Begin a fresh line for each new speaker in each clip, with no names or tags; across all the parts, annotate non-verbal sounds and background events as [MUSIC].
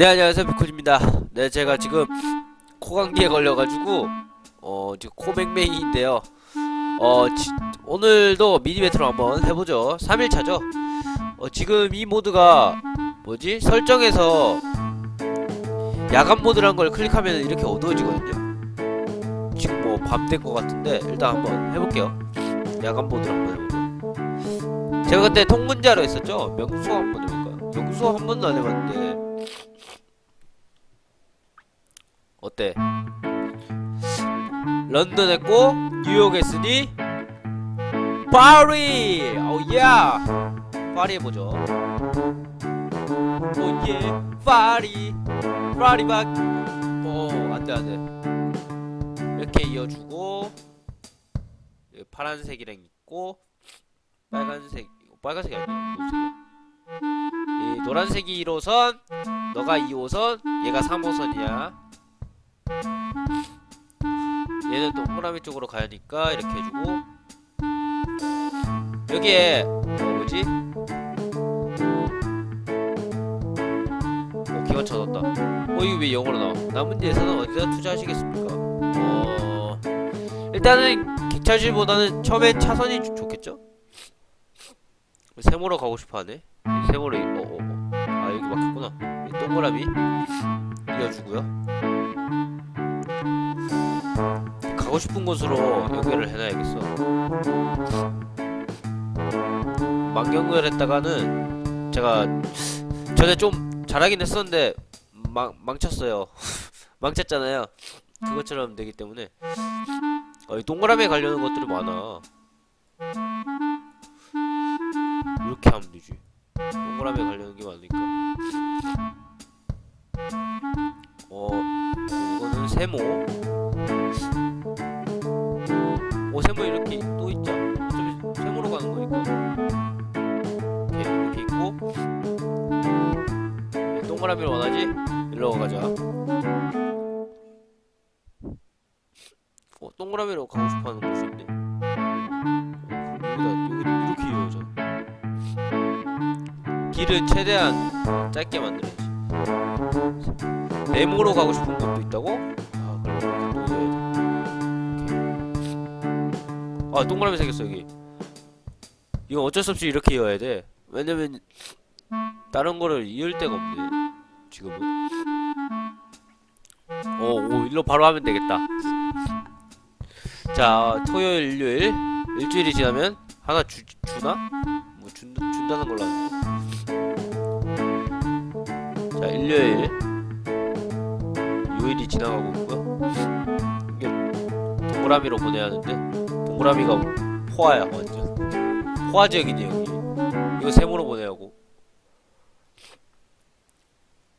네 안녕하세요. 비콘입니다. 네 제가 지금 코감기에 걸려가지고 어 지금 코맹맹이인데요. 어 지, 오늘도 미니 배틀 한번 해보죠. 3일차죠? 어 지금 이 모드가 뭐지? 설정에서 야간 모드란 걸 클릭하면 이렇게 어두워지거든요. 지금 뭐 밤 된 것 같은데 일단 한번 해볼게요. 야간 모드를 한번 해보죠. 제가 그때 통문자로 했었죠? 명수 한번 해볼까요? 명수 한 번도 안 해봤는데 어때? 런던 했고 뉴욕 했으니 파리! 오야! 파리 해보죠. 오예. 파리. 파리 박 어, 안돼 안돼. 이렇게 이어주고 파란색이랑 있고 빨간색 빨간색이 아니야. 노란색이 1호선 너가 2호선 얘가 3호선이야 얘는 동그라미 쪽으로 가야니까 이렇게 해주고 여기에 어, 뭐지? 어 기관차 넣었다 어 이거 왜 영어로 나와 남은 예산은 어디다 투자하시겠습니까? 어 일단은 기차실보다는 처음에 차선이 좋- 좋겠죠? 세모로 가고 싶어하네 세모로 이- 어, 어, 어. 아 여기 막혔구나 이 동그라미 이어주고요 가고 싶은 곳으로 연결을 해놔야겠어. 망연결했다가는 제가 전에 좀 잘하긴 했었는데 망 망쳤어요. [LAUGHS] 망쳤잖아요. 그것처럼 되기 때문에 어, 이 동그라미에 가려는 것들이 많아. 이렇게 하면 되지. 동그라미에 가려는 게 많으니까. 어 이거는 세모. 오 세모 이렇게 또 있자. 어차피 세모로 가는 거니까. 이렇게 있고. 네, 동그라미를 원하지? 일로 가자. 어 동그라미로 가고 싶어 하는 곳이 있네. 어, 여기 이렇게 이어져. 길을 최대한 짧게 만들어야지. 네모로 가고 싶은 곳도 있다고? 아 동그라미 생겼어 여기. 이거 어쩔 수 없이 이렇게 이어야 돼. 왜냐면 다른 거를 이을 데가 없네 지금은. 어, 오 일로 바로 하면 되겠다. 자 토요일 일요일. 일주일이 지나면 하나 주, 주나? 뭐 준, 준다는 걸로 아는데 자 일요일. 요일이 지나가고 있고요. 이게 동그라미로 보내야 하는데 동그라미가 포화야 완전 포화 지역이네 여기. 이거 세모로 보내라고.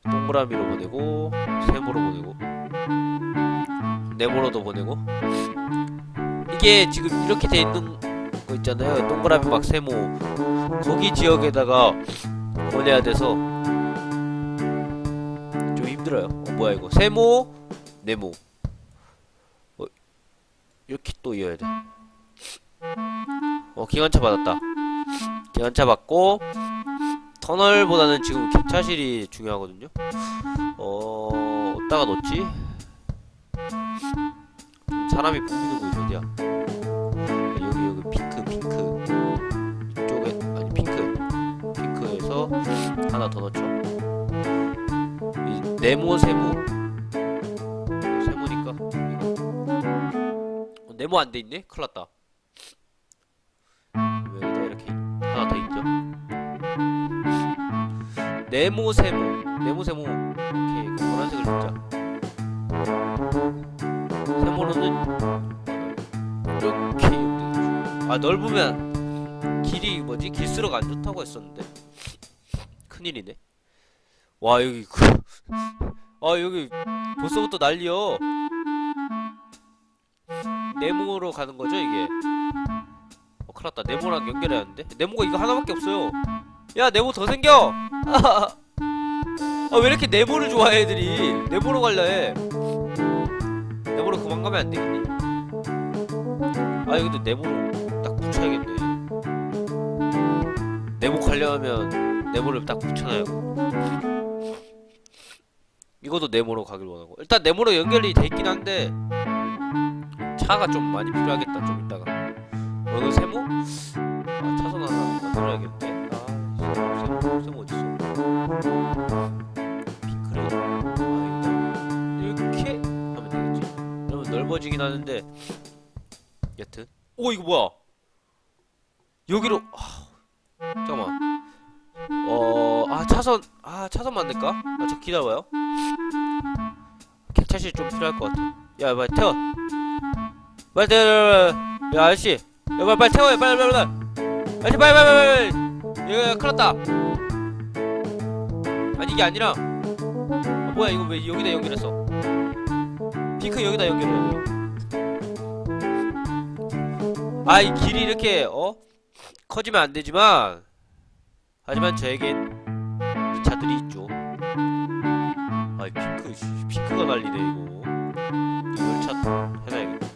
동그라미로 보내고 세모로 보내고. 네모로도 보내고. 이게 지금 이렇게 돼 있는 거 있잖아요. 동그라미 막 세모. 거기 지역에다가 보내야 돼서 좀 힘들어요. 어 뭐야 이거. 세모 네모. 어, 이렇게 또 이어야 돼 어 기관차 받았다. 기관차 받고 터널보다는 지금 기차실이 중요하거든요. 어 어디다가 넣지? 좀 사람이 붐비는 곳이 어디야? 여기 여기 핑크 핑크. 이쪽에 아니 핑크. 핑크에서 하나 더 넣죠. 이 네모 세모. 세모니까. 이거 어, 네모 안 돼 있네? 큰일 났다 여기다 네모 세모 네모 세모 오케이 그 노란색을 넣자. 세모로는 이렇게 아 넓으면 길이 뭐지 길수록 안 좋다고 했었는데 큰일이네. 와 여기 그, 아 여기 벌써부터 난리여. 네모로 가는 거죠 이게? 어 큰일 났다 네모랑 연결해야 하는데 네모가 이거 하나밖에 없어요 야 네모 더 생겨 아 왜 이렇게 네모를 좋아해 애들이? 네모로 갈려 해 네모로 그만 가면 안 되겠니? 아 여기도 네모로 딱 붙여야겠네. 네모 가려면 네모를 딱 붙여놔야 이것도 네모로 가길 원하고. 일단 네모로 연결이 돼 있긴 한데 차가 좀 많이 필요하겠다 좀 이따가. 어 이거 세모? 아 차선 하나 만들어야겠는데 아 세모 세모 어딨어 이거 이렇게 하면 되겠지 그러면 넓어지긴 하는데 여튼 오 이거 뭐야 여기로 아, 잠깐만 어, 아, 차선, 아, 차선 만들까? 아, 저 기다려봐요. 객차실 좀 필요할 것 같아. 야, 빨리 태워. 빨리 태워. 야, 아저씨. 야, 빨리, 빨리 태워요. 빨리, 빨리, 빨리. 아저씨, 빨리, 빨리, 빨리. 야, 야, 큰일 났다. 이게 아니라. 아, 뭐야, 이거 왜 여기다 연결했어? 핑크 여기다 연결해야 돼요. 아, 이 길이 이렇게, 어? 커지면 안 되지만, 하지만 저에겐 이 차들이 있죠. 아이 핑크 씨, 핑크가 난리네 이거. 이 열차 해놔야겠다.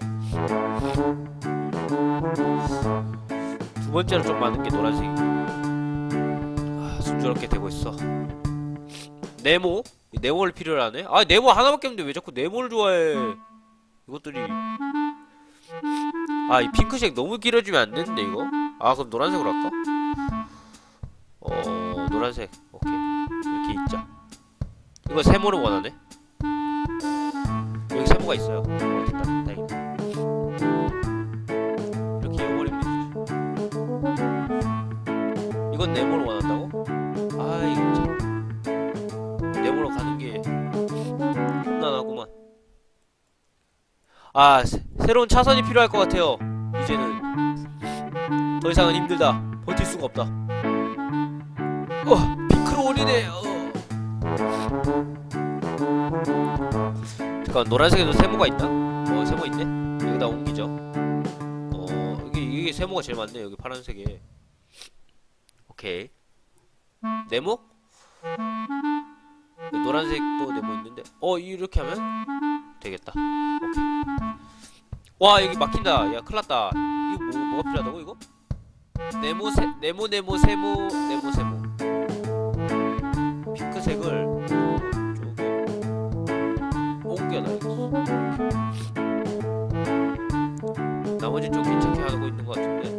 두 번째로 좀 많은 게 노란색. 아 순조롭게 되고 있어. 네모? 이 네모를 필요로 하네? 아 네모 하나밖에 없는데 왜 자꾸 네모를 좋아해? 이것들이. 아 이 핑크색 너무 길어지면 안 되는데 이거? 아 그럼 노란색으로 할까? 어 노란색 오케이 이렇게 있자 이거 세모를 원하네 여기 세모가 있어요 어, 됐다 다행이다 이렇게 이어버리면 되지 이건 네모를 원한다고? 아 새, 새로운 차선이 필요할 것 같아요 이제는 더 이상은 힘들다 버틸 수가 없다 어, 핑크로 올리네. 어. 잠깐 노란색에도 세모가 있나? 어, 세모 있네. 여기다 옮기죠. 어, 이게 이게 세모가 제일 많네. 여기 파란색에. 오케이. 네모? 노란색도 네모 있는데. 어, 이렇게 하면 되겠다. 오케이. 와, 여기 막힌다. 야, 큰일났다. 이거 뭐 뭐가 필요하다고 이거? 네모 세 네모 네모 세모 네모 세모. 핑크색을 쪽에 옮겨놔야겠어. 나머지 좀 괜찮게 하고 있는 것 같은데.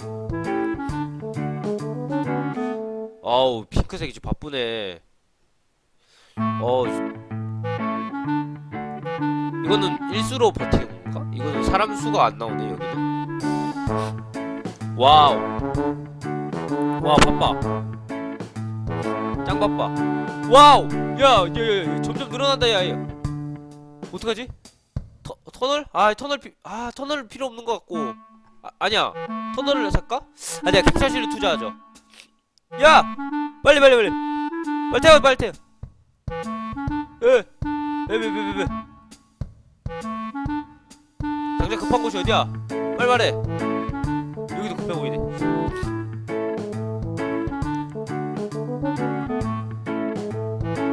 아우 핑크색이 좀 바쁘네. 어 이거는 일수로 버티는 건가? 이거는 사람 수가 안 나오네 여기는. 와우. 와 바빠. 짱 바빠. 와우! 야, 야, 점점 늘어난다, 야, 야. 어떡하지? 터, 터널? 아, 터널 피, 아, 터널 필요 없는 것 같고. 아, 아니야. 터널을 살까? 아니야, 객차실을 투자하죠. 야! 빨리, 빨리, 빨리. 빨리 태워, 빨리 태워. 에, 에, 왜, 왜, 왜, 왜. 당장 급한 곳이 어디야? 빨리 말해. 여기도 급해 보이네.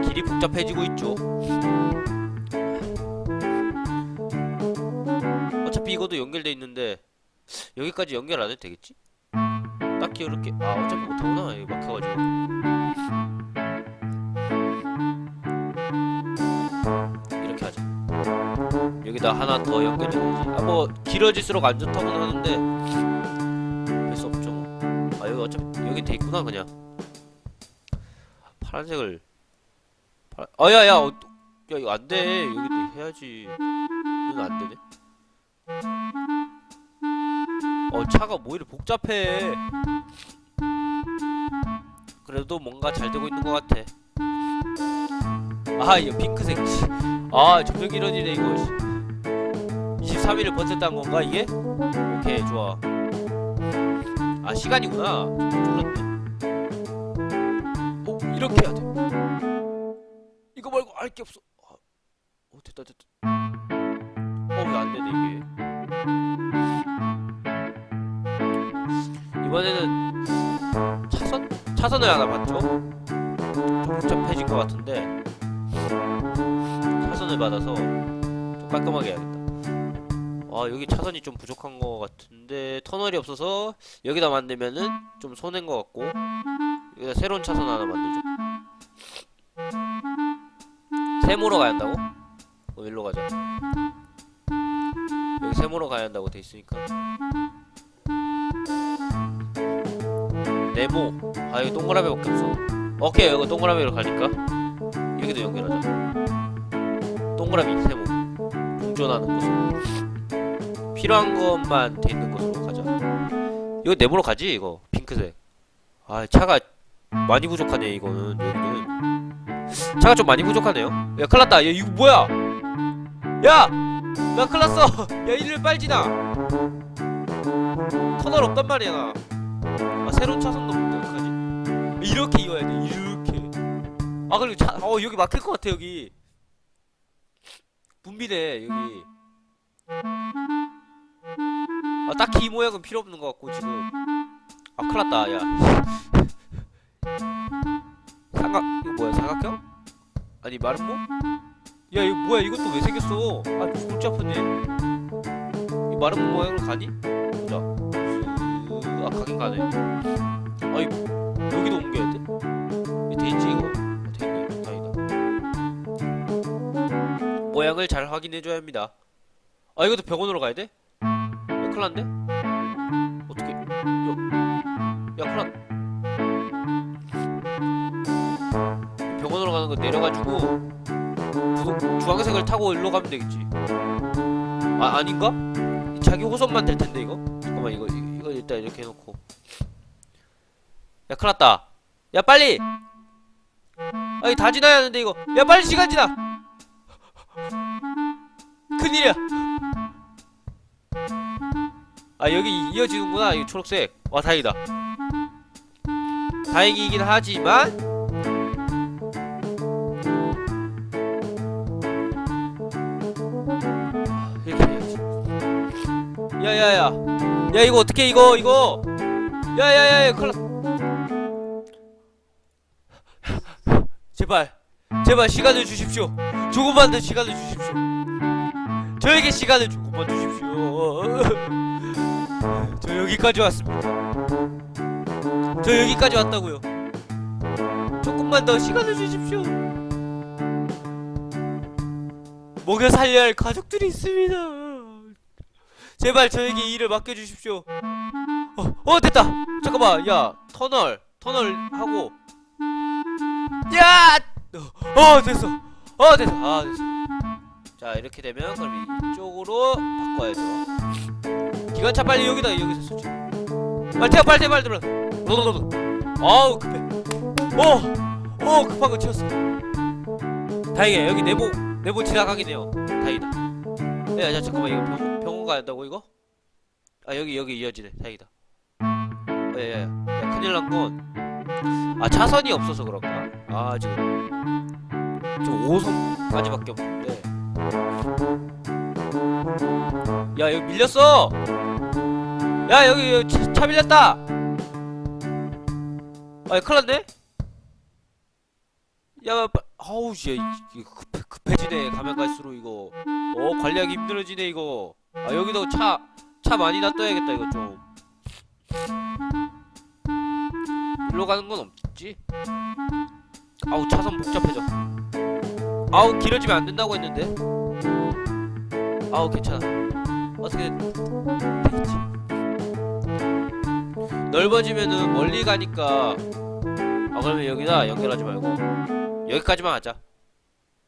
길이 복잡해지고 있죠. 어차피 이것도 연결돼 있는데 여기까지 연결 안 해도 되겠지? 딱히 이렇게 아 어차피 못하구나 여기 막혀가지고 여기다 하나 더 연결해야지. 아뭐 길어질수록 안 좋다고는 하는데 할 수 없죠. 뭐. 아 여기 어차피 여기 돼 있구나 그냥 파란색을 파... 아야야 어, 야 이거 안돼 여기도 해야지 이건 안되네 어 차가 뭐 이리 복잡해 그래도 뭔가 잘 되고 있는 것 같아 아 이거 핑크색 씨. 아 점점 길어지네 이거 23일을 버텼다는 건가 이게? 오케이 좋아 아 시간이구나 졸랐네 어 이렇게 해야 돼 이거 말고 알 게 없어. 아, 어 됐다 됐다. 어왜 안 되네 이게. 이번에는 차선 차선을 하나 봤죠. 좀 복잡해진 것 같은데 차선을 받아서 좀 깔끔하게 해야겠다. 아 여기 차선이 좀 부족한 것 같은데 터널이 없어서 여기다 만들면은 좀 손해인 것 같고 여기다 새로운 차선 하나 만들죠. 세모로 가야 한다고? 어 일로 가자. 여기 세모로 가야 한다고 돼 있으니까. 네모. 아 여기 동그라미밖에 없어. 오케이 여기 동그라미로 가니까 여기도 연결하자. 동그라미 세모. 공존하는 곳으로 필요한 것만 돼 있는 곳으로 가자 이거 네모로 가지 이거. 핑크색. 아 차가 많이 부족하네 이거는. 여기는 차가 좀 많이 부족하네요. 야 큰일났다. 야 이거 뭐야? 야! 나 큰일났어. [LAUGHS] 야 이리를 빨리 지나. 터널 없단 말이야 나. 아, 새로운 차선도 못 어떡하지? 이렇게 이어야 돼 이렇게. 아 그리고 차, 어 여기 막힐 것 같아 여기. 분비네 여기 아 딱히 이 모양은 필요 없는 것 같고 지금 아 큰일났다 야 삼각 이거 뭐야 사각형? 아니 마름모? 야 이거 뭐야 이것도 왜 생겼어 아 골치 아프네 이 마름모 모양으로 가니? 보자 아 가긴 가네 아이 여기도 옮겨야 돼? 이돼 있지 이거 아, 돼 있네 다행이다 모양을 잘 확인해줘야 합니다 아 이것도 병원으로 가야 돼? 야 큰일 났네? 어떻게 야, 야 큰일 났 병원으로 가는 거 내려가지고 부동, 주황색을 타고 일로 가면 되겠지. 아 아닌가? 자기 호선만 될 텐데 이거? 잠깐만 이거 이- 이거 일단 이렇게 해놓고. 야 큰일났다. 야 빨리! 아니 다 지나야 하는데 이거. 야 빨리 시간 지나! 큰일이야 아 여기 이어지는구나 이 초록색. 와 다행이다. 다행이긴 하지만 야야야 야. 이거 어떻게 이거 이거. 야야야 큰일 나 제발 제발 시간을 주십시오. 조금만 더 시간을 주십시오. 저에게 시간을 조금만 주십시오. 저 [LAUGHS] 여기까지 왔습니다. 저 여기까지 왔다고요. 조금만 더 시간을 주십시오. 먹여 살려야 할 가족들이 있습니다. 제발 저에게 이 일을 맡겨주십시오. 어, 어 됐다. 잠깐만 야 터널 터널 하고. 야! 어, 어 됐어. 어 됐어. 아 됐어. 자 이렇게 되면 그럼 이쪽으로 바꿔야죠 기관차 빨리 여기다 여기서 설치 빨리 태워 빨리 태워 빨리 들어 너너너 아우 급해. 어어 급한 거 치웠어. 다행이야. 여기 내부 내부 지나가긴 해요. 다행이다. 야 야 잠깐만. 이거 병원, 병원 가야 한다고 이거? 아 여기 여기 이어지네 다행이다. 어, 야야 야. 야, 큰일 난건 아 차선이 없어서 그런가? 아 지금. 지금 5선 까지밖에 없는데 야 여기 밀렸어. 야 여기, 여기 차, 차 밀렸다. 아 큰일났네. 야 빠, 아우 씨 이거 급, 급해지네 가면 갈수록 이거. 어 관리하기 힘들어지네 이거. 아 여기도 차 차 많이 놔둬야겠다 이거 좀. 일로 가는 건 없지? 아우 차선 복잡해져. 아우 길어지면 안 된다고 했는데 아우 괜찮아. 어떻게 되겠지? 넓어지면은 멀리 가니까. 아 그러면 여기다 연결하지 말고 여기까지만 하자.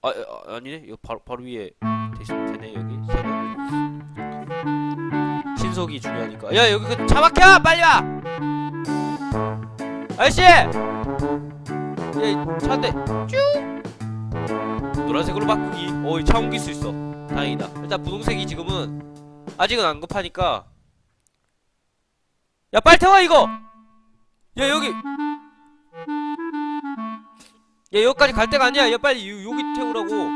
아, 아 아니네. 이거 바로 바로 위에 되, 되네 여기. 신속이 중요하니까. 야 여기 그 차 막혀! 빨리 와! 아저씨! 야이 차인데 쭉 노란색으로 바꾸기 어차 옮길 수 있어 다행이다 일단 분홍색이 지금은 아직은 안 급하니까 야 빨리 태워 이거 야 여기 야 여기까지 갈 데가 아니야 야 빨리 요, 여기 태우라고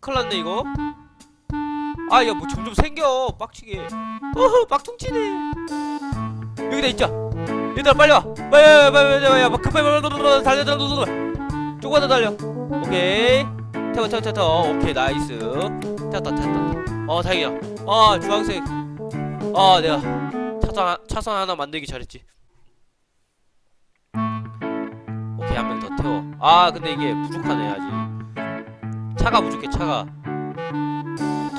큰일났네 이거 아 야 뭐 점점 생겨 빡치게 어허 빡퉁치네 여기다 있자 얘들아 빨리 와 빨리 빨리 빨리 빨리 야 급하게 빨리 달려 달려 달려 달려 조금만 더 달려 오케이. 태워 태워 태워 오케이 나이스. 태웠다 태웠다. 어 다행이야 아 주황색. 아 내가 차선 하- 차선 하나 만들기 잘했지. 오케이 한 명 더 태워. 아 근데 이게 부족하네 아직. 차가 부족해 차가.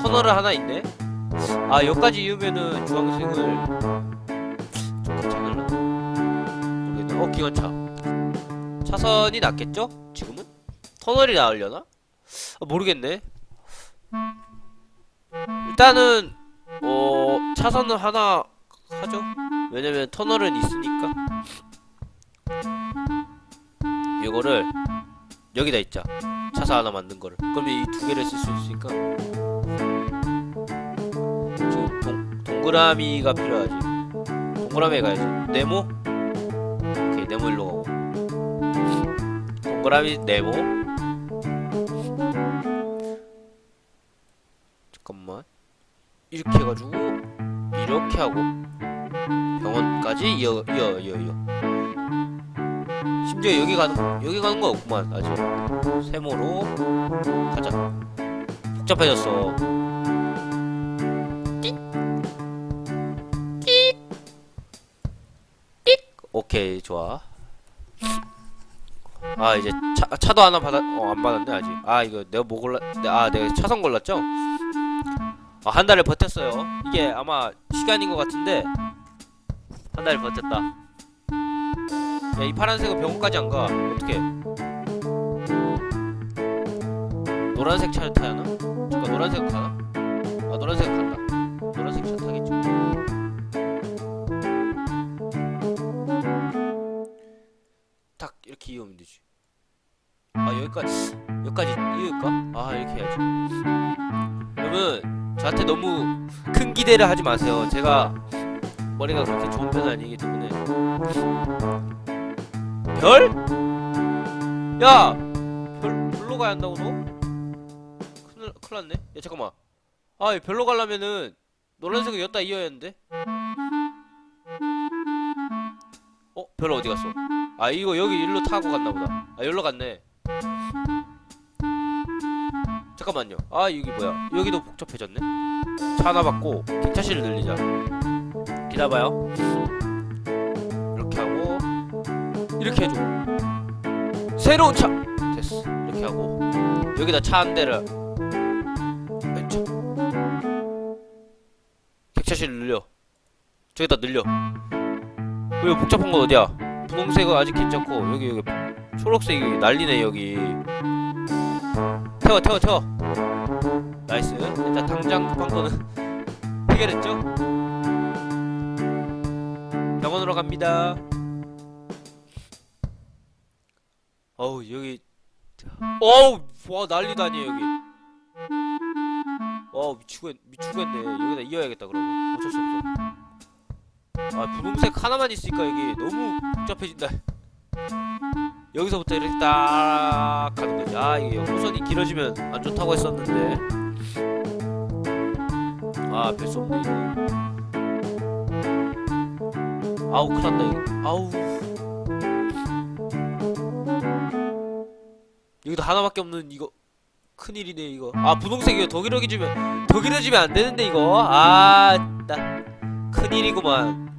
터널을 하나 있네. 아 여기까지 이으면은 주황색을 좀 괜찮을라 모르겠네 어 기관차. 차선이 낫겠죠? 지금은? 터널이 나으려나? 아, 모르겠네. 일단은 어 차선을 하나 하죠. 왜냐면 터널은 있으니까. 이거를 여기다 있자. 차사 하나 만든 거를. 그럼 이 두 개를 쓸 수 있으니까. 동, 동그라미가 필요하지. 동그라미에 가야지. 네모? 오케이 네모 일로 가고. 동그라미 네모 이렇게 해가지고 이렇게 하고 병원까지 이어 이어 이어 이어. 심지어 여기 가는 여기 가는 거 없구만 아직. 세모로 가자. 복잡해졌어. 오케이 좋아. 아 이제 차, 차도 하나 받았 어안 받았네 아직. 아 이거 내가 뭐 골라 내- 아 내가 차선 골랐죠 아, 한 달을 버텼어요. 이게 아마 시간인 것 같은데. 한 달을 버텼다. 야 이 파란색은 병원까지 안 가. 어떻게 노란색 차를 타야 하나? 잠깐 노란색 가나? 아 노란색 간다. 노란색 차 타겠죠. 딱 이렇게 이으면 되지. 아 여기까지 여기까지 이을까? 아 이렇게 해야지. 여러분 저한테 너무 큰 기대를 하지 마세요 제가 머리가 그렇게 좋은 편은 아니기 때문에 별? 야! 별, 별로 가야 한다고 너? 큰일, 큰일 났네 야 잠깐만 아 별로 가려면은 노란색을 였다 이어야 하는데 어? 별 어디 갔어? 아 이거 여기 일로 타고 갔나 보다 아 여기로 갔네 잠깐만요. 아 여기 뭐야? 여기도 복잡해졌네? 차 하나 받고 객차실을 늘리자. 기다봐요. 이렇게 하고 이렇게 해줘. 새로운 차! 됐어. 이렇게 하고. 여기다 차 한 대를 객차실 늘려. 저기다 늘려. 왜 복잡한 건 어디야? 분홍색은 아직 괜찮고 여기 여기 초록색이 난리네 여기 태워 태워 태워. 나이스. 일단 당장 급한 거는 해결했죠? 병원으로 갑니다. 어우 여기. 어우 와 아니에요 여기. 어 미치겠 미치겠네. 여기다 이어야겠다 그러면. 어쩔 수 없어. 아 분홍색 하나만 있으니까 여기 너무 복잡해진다 여기서부터 이렇게 딱 가는 거지 아 이게 호선이 길어지면 안 좋다고 했었는데. 아 별수 없네 이거. 아우 큰일 났다 이거. 아우. 여기도 하나밖에 없는 이거. 큰일이네 이거. 아 분홍색 이거 더 길어지면 더 길어지면 안 되는데 이거. 아나 큰일이구만.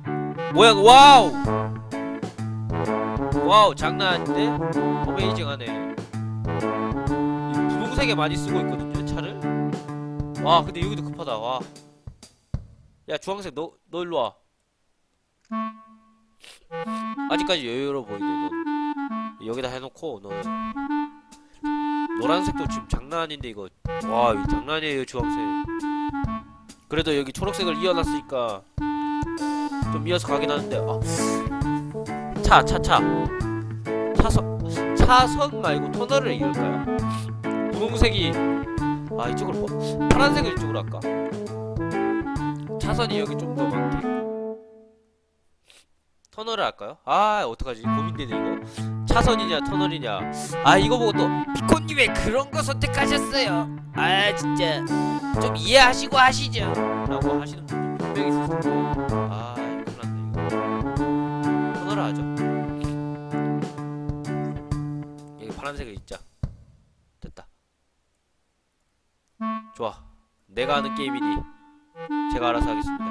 뭐야 와우 와우 장난 아닌데? 어메이징하네. 이 분홍색에 많이 쓰고 있거든요 차를. 와 근데 여기도 급하다. 와야 주황색 너 너 일로 와. 아직까지 여유로워 보이네 너. 여기다 해놓고 너는 노란색도 지금 장난 아닌데 이거. 와 이거 장난 아니에요 주황색. 그래도 여기 초록색을 이어놨으니까 좀 이어서 가긴 하는데 아. 차 차 차 차선 차선 말고 터널을 이을까요? 분홍색이 아 이쪽으로 뭐 파란색을 이쪽으로 할까? 차선이 여기 좀 더 많게. 터널을 할까요? 아 어떡하지 고민되네 이거 차선이냐 터널이냐 아 이거 보고 또 피코님 왜 그런 거 선택하셨어요 아 진짜 좀 이해하시고 하시죠 라고 하시는 분들 분명히 텐데 아 파란색을 있자 됐다. 좋아. 내가 하는 게임이니 제가 알아서 하겠습니다